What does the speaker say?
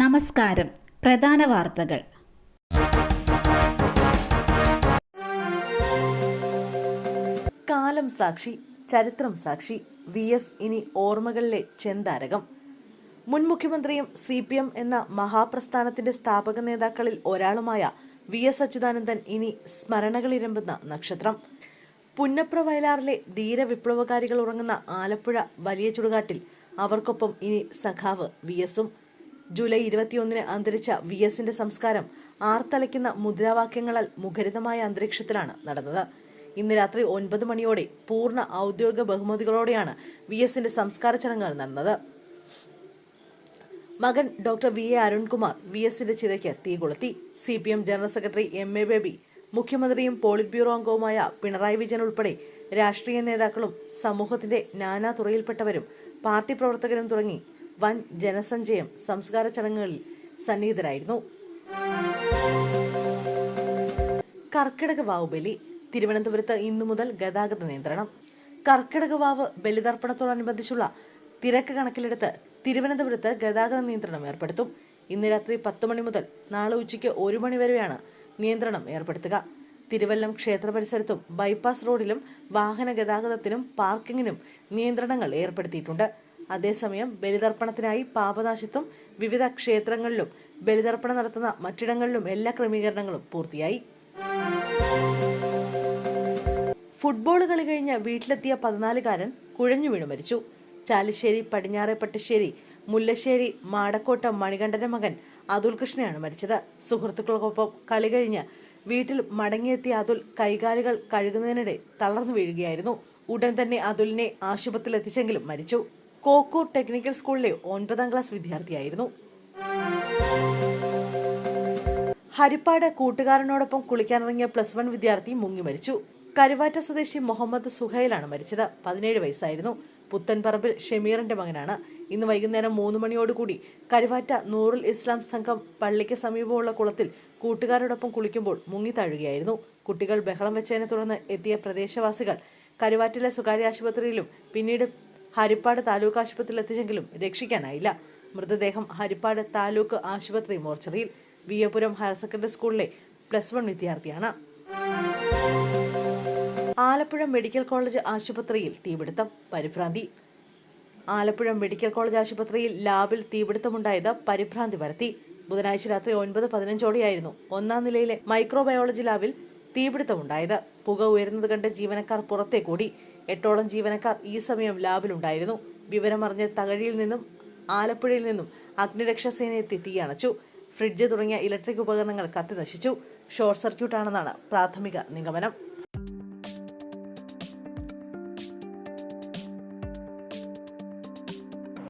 നമസ്കാരം. പ്രധാന വാർത്തകൾ. കാലം സാക്ഷി ചരിത്രം സാക്ഷി വി എസ് ഇനി ഓർമ്മകളിലെ ചെന്താരകം. മുൻ മുഖ്യമന്ത്രിയും സി പി എം എന്ന മഹാപ്രസ്ഥാനത്തിന്റെ സ്ഥാപക നേതാക്കളിൽ ഒരാളുമായ വി എസ് അച്യുതാനന്ദൻ ഇനി സ്മരണകളിരമ്പുന്ന നക്ഷത്രം. പുന്നപ്ര വയലാറിലെ ധീര വിപ്ലവകാരികൾ ഉറങ്ങുന്ന ആലപ്പുഴ വലിയ ചുടുകാട്ടിൽ അവർക്കൊപ്പം ഇനി സഖാവ് വി എസും. ജൂലൈ ഇരുപത്തിയൊന്നിന് അന്തരിച്ച വി എസിന്റെ സംസ്കാരം ആർത്തലയ്ക്കുന്ന മുദ്രാവാക്യങ്ങളാൽ മുഖരിതമായ അന്തരീക്ഷത്തിലാണ് നടന്നത്. ഇന്ന് രാത്രി ഒൻപത് മണിയോടെ പൂർണ ഔദ്യോഗിക ബഹുമതികളോടെയാണ് വി എസിന്റെ സംസ്കാര ചടങ്ങുകൾ നടന്നത്. മകൻ doctor V A Arunkumar V എസിന്റെ ചിതയ്ക്ക് തീ കൊളുത്തി. C P M general secretary M A Baby മുഖ്യമന്ത്രിയും പോളിറ്റ് ബ്യൂറോ അംഗവുമായ പിണറായി വിജയൻ ഉൾപ്പെടെ രാഷ്ട്രീയ നേതാക്കളും സമൂഹത്തിന്റെ നാനാ തുറയിൽപ്പെട്ടവരും പാർട്ടി പ്രവർത്തകരും തുടങ്ങി വൻ ജനസഞ്ചയം സംസ്കാര ചടങ്ങുകളിൽ സന്നിഹിതരായിരുന്നു. കർക്കിടക വാവ് ബലി തിരുവനന്തപുരത്ത് ഇന്നു മുതൽ ഗതാഗത നിയന്ത്രണം. കർക്കിടക വാവ് ബലിതർപ്പണത്തോടനുബന്ധിച്ചുള്ള തിരക്ക് കണക്കിലെടുത്ത് തിരുവനന്തപുരത്ത് ഗതാഗത നിയന്ത്രണം ഏർപ്പെടുത്തും. ഇന്ന് രാത്രി പത്ത് മണി മുതൽ നാളെ ഉച്ചയ്ക്ക് ഒരു മണി വരെയാണ് നിയന്ത്രണം ഏർപ്പെടുത്തുക. തിരുവല്ലം ക്ഷേത്ര പരിസരത്തും ബൈപ്പാസ് റോഡിലും വാഹന ഗതാഗതത്തിനും പാർക്കിങ്ങിനും നിയന്ത്രണങ്ങൾ ഏർപ്പെടുത്തിയിട്ടുണ്ട്. അതേസമയം ബലിതർപ്പണത്തിനായി പാപനാശത്തും വിവിധ ക്ഷേത്രങ്ങളിലും ബലിതർപ്പണം നടത്തുന്ന മറ്റിടങ്ങളിലും എല്ലാ ക്രമീകരണങ്ങളും പൂർത്തിയായി. ഫുട്ബോൾ കളി കഴിഞ്ഞ് വീട്ടിലെത്തിയ പതിനാലുകാരൻ കുഴഞ്ഞു വീണു മരിച്ചു. ചാലിശ്ശേരി പടിഞ്ഞാറെ പട്ടിശ്ശേരി മുല്ലശ്ശേരി മാടക്കോട്ട മണികണ്ഠന്റെ മകൻ അതുൽ കൃഷ്ണയാണ് മരിച്ചത്. സുഹൃത്തുക്കൾക്കൊപ്പം കളി കഴിഞ്ഞ് വീട്ടിൽ മടങ്ങിയെത്തിയ അതുൽ കൈകാലുകൾ കഴുകുന്നതിനിടെ തളർന്നു വീഴുകയായിരുന്നു. ഉടൻ തന്നെ അതുലിനെ ആശുപത്രിയിൽ എത്തിച്ചെങ്കിലും മരിച്ചു. കോക്കൂർ ടെക്നിക്കൽ സ്കൂളിലെ ഒൻപതാം ക്ലാസ് വിദ്യാർത്ഥിയായിരുന്നു. ഹരിപ്പാട് കൂട്ടുകാരനോടൊപ്പം കുളിക്കാനിറങ്ങിയ പ്ലസ് വൺ വിദ്യാർത്ഥി മുങ്ങി മരിച്ചു. കരുവാറ്റ സ്വദേശി മുഹമ്മദ് സുഹൈലാണ് മരിച്ചത്. പതിനേഴ് വയസ്സായിരുന്നു. പുത്തൻപറമ്പിൽ ഷമീറിന്റെ മകനാണ്. ഇന്ന് വൈകുന്നേരം മൂന്ന് മണിയോടുകൂടി കരുവാറ്റ നൂറുൽ ഇസ്ലാം സംഘം പള്ളിക്ക് സമീപമുള്ള കുളത്തിൽ കൂട്ടുകാരോടൊപ്പം കുളിക്കുമ്പോൾ മുങ്ങി താഴുകയായിരുന്നു. കുട്ടികൾ ബഹളം വെച്ചതിനെ തുടർന്ന് എത്തിയ പ്രദേശവാസികൾ കരുവാറ്റിലെ സ്വകാര്യ ആശുപത്രിയിലും പിന്നീട് ഹരിപ്പാട് താലൂക്ക് ആശുപത്രിയിൽ എത്തിച്ചെങ്കിലും രക്ഷിക്കാനായില്ല. മൃതദേഹം ഹരിപ്പാട് താലൂക്ക് ആശുപത്രി മോർച്ചറിയിൽ വിയപുരം ഹയർ സെക്കൻഡറി സ്കൂളിലെ പ്ലസ് വൺ വിദ്യാർത്ഥിയാണ്. ആലപ്പുഴ മെഡിക്കൽ കോളേജ് ആശുപത്രിയിൽ തീപിടുത്തം പരിഭ്രാന്തി. ആലപ്പുഴ മെഡിക്കൽ കോളേജ് ആശുപത്രിയിൽ ലാബിൽ തീപിടുത്തമുണ്ടായത് പരിഭ്രാന്തി വരുത്തി ബുധനാഴ്ച രാത്രി ഒൻപത് പതിനഞ്ചോടെയായിരുന്നു ഒന്നാം നിലയിലെ മൈക്രോബയോളജി ലാബിൽ തീപിടുത്തമുണ്ടായത്. പുക ഉയരുന്നത് കണ്ട് ജീവനക്കാർ പുറത്തേക്കൂടി. എട്ടോളം ജീവനക്കാർ ഈ സമയം ലാബിലുണ്ടായിരുന്നു. വിവരമറിഞ്ഞ് തകഴിയിൽ നിന്നും ആലപ്പുഴയിൽ നിന്നും അഗ്നിരക്ഷാസേന എത്തി തീയണച്ചു ഫ്രിഡ്ജ് തുടങ്ങിയ ഇലക്ട്രിക് ഉപകരണങ്ങൾ കത്തി നശിച്ചു. ഷോർട്ട് സർക്യൂട്ടാണെന്നാണ് പ്രാഥമിക നിഗമനം.